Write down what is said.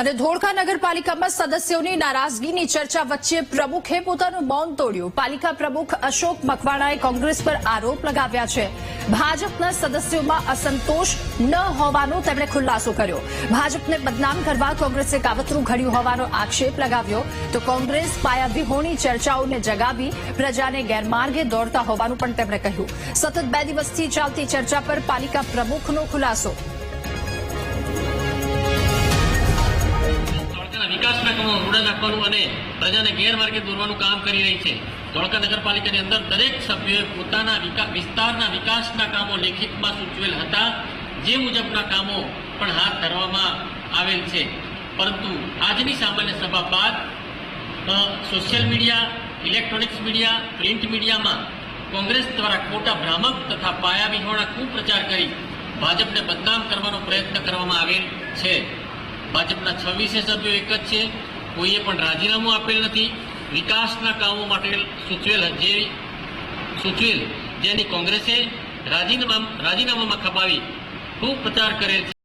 અને ધોળકા નગરપાલિકામાં સદસ્યોની નારાજગીની ચર્ચા વચ્ચે પ્રમુખે પોતાનું મૌન તોડ્યું. પાલિકા પ્રમુખ અશોક મકવાણાએ કોંગ્રેસ પર આરોપ લગાવ્યા છે. ભાજપના સદસ્યોમાં અસંતોષ ન હોવાનો તેમણે ખુલાસો કર્યો. ભાજપને બદનામ કરવા કોંગ્રેસે કાવતરું ઘડ્યું હોવાનો આક્ષેપ લગાવ્યો. તો કોંગ્રેસ પાયાવિહોણી ચર્ચાઓને જગાવી પ્રજાને ગેરમાર્ગે દોડતા હોવાનું પણ તેમણે કહ્યું. સતત બે દિવસથી ચાલતી ચર્ચા પર પાલિકા પ્રમુખનો ખુલાસો વિકાસના કામો રૂડા નાખવાનું અને પ્રજાને ગેરમાર્ગે દોરવાનું કામ કરી રહી છે. ધોળકા નગરપાલિકાની અંદર દરેક સભ્યોએ પોતાના વિસ્તારના વિકાસના કામો લેખિતમાં સૂચવેલ હતા. જે મુજબના કામો પણ હાથ ધરવામાં આવેલ છે. પરંતુ આજની સામાન્ય સભા બાદ social media, electronics media, print મીડિયામાં કોંગ્રેસ દ્વારા ખોટા ભ્રામક તથા પાયાવિહોણા કુપ્રચાર કરી ભાજપને બદનામ કરવાનો પ્રયત્ન કરવામાં આવેલ છે. ભાજપના છવ્વીસે સભ્યો એક જ છે. કોઈએ પણ રાજીનામું આપેલ નથી, વિકાસના કામો માટે સૂચવેલ જે સૂચવેલ જેની કોંગ્રેસે રાજીનામા રાજીનામામાં ખપાવી, ખૂબ પ્રચાર કરેલ